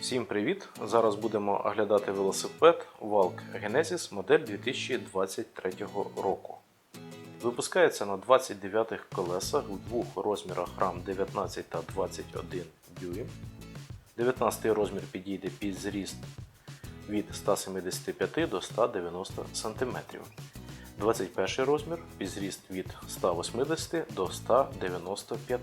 Всім привіт! Зараз будемо оглядати велосипед Valk Genesis модель 2023 року. Випускається на 29 колесах у двох розмірах RAM 19 та 21 дюйм. 19 розмір підійде під зріст від 175 до 190 см. 21 розмір під зріст від 180 до 195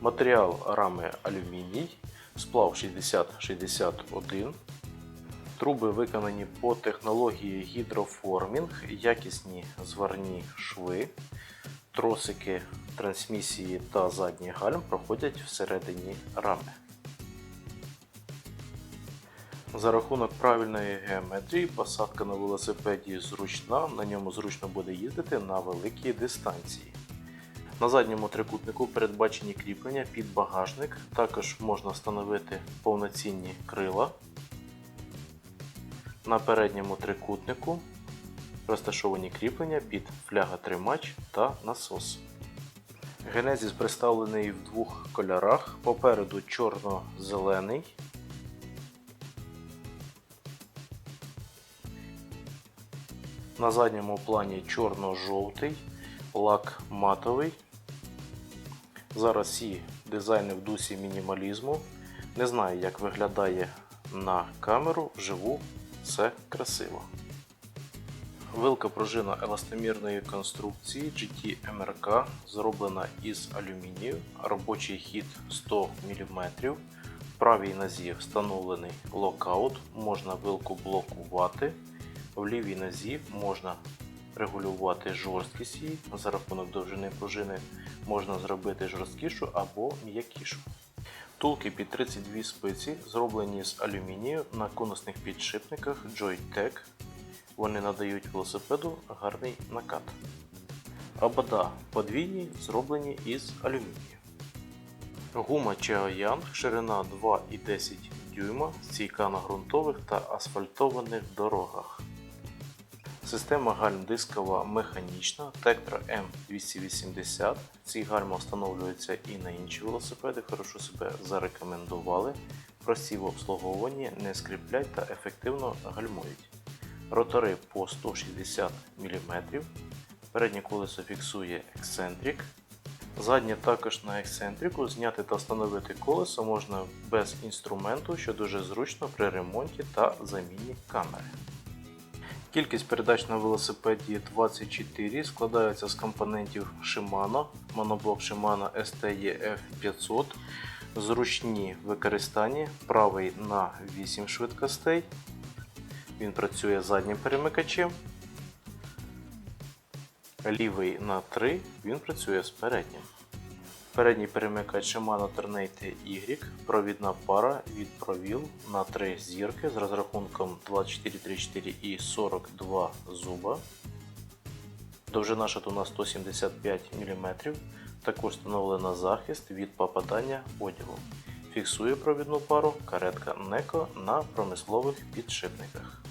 Матеріал рами алюміній, сплав 6061. Труби виконані по технології гідроформінг, якісні зварні шви, тросики трансмісії та задній гальм проходять всередині рами. За рахунок правильної геометрії посадка на велосипеді зручна, на ньому зручно буде їздити на великій дистанції. На задньому трикутнику передбачені кріплення під багажник, також можна встановити повноцінні крила. На передньому трикутнику розташовані кріплення під фляга-тримач та насос. Генезіс представлений в двох кольорах. Попереду чорно-зелений. На задньому плані чорно-жовтий, лак матовий. Зараз всі дизайни в дусі мінімалізму. Не знаю, як виглядає на камеру, вживу все красиво. Вилка пружина еластомірної конструкції GT MRK зроблена із алюмінію, робочий хід 100 мм. В правій нозі встановлений локаут, можна вилку блокувати. В лівій нозі можна регулювати жорсткість її за рахунок довжини пружини, можна зробити жорсткішу або м'якішу. Втулки під 32 спиці зроблені з алюмінію на конусних підшипниках Joytech. Вони надають велосипеду гарний накат. Обода подвійні зроблені із алюмінію. Гума Cheoyang, ширина 2,10 дюйма, стійка на ґрунтових та асфальтованих дорогах. Система гальм дискова механічна Tektro M280. Ці гальма встановлюються і на інші велосипеди, хорошо себе зарекомендували. Прості в обслуговуванні, не скріплять та ефективно гальмують. Ротори по 160 мм. Переднє колесо фіксує ексцентрик. Заднє також на ексцентрику. Зняти та встановити колесо можна без інструменту, що дуже зручно при ремонті та заміні камери. Кількість передач на велосипеді 24 складається з компонентів Shimano, моноблок Shimano STEF 500, зручні використанні, правий на 8 швидкостей. Він працює заднім перемикачем. Лівий на 3, він працює з переднім. Передній перемикач Shimano Ternate Y, провідна пара від провіл на 3 зірки з розрахунком 2434 і 42 зуба. Довжина шатуна 175 мм. Також встановлено захист від попадання одягу. Фіксує провідну пару каретка Neko на промислових підшипниках.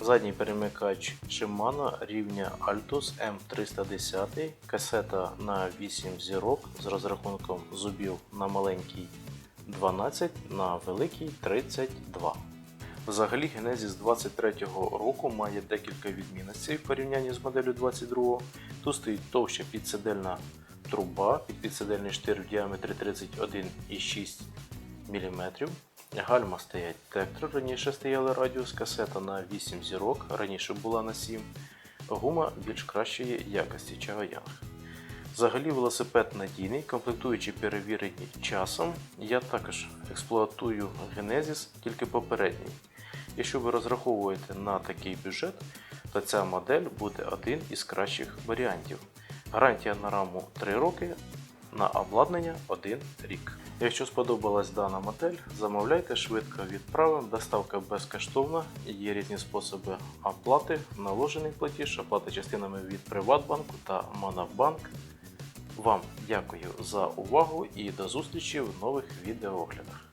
Задній перемикач Shimano рівня Altus M310, касета на 8 зірок з розрахунком зубів на маленький 12, на великий 32. Взагалі Genesis 23-го року має декілька відмінностей в порівнянні з моделлю 22 Тут стоїть товща підсидельна труба, під підсидельний штир в діаметрі 31,6 мм. Гальма стоять тектор, раніше стояли радіус, касета на 8 зірок, раніше була на 7. Гума більш кращої якості Чаоянг. Взагалі велосипед надійний, комплектуючі перевірені часом. Я також експлуатую Genesis тільки попередній. Якщо ви розраховуєте на такий бюджет, то ця модель буде один із кращих варіантів. Гарантія на раму 3 роки, на обладнання 1 рік. Якщо сподобалась дана модель, замовляйте швидко відправимо, доставка безкоштовна, є різні способи оплати, наложений платіж, оплата частинами від Приватбанку та Манавбанк. Вам дякую за увагу і до зустрічі в нових відеооглядах.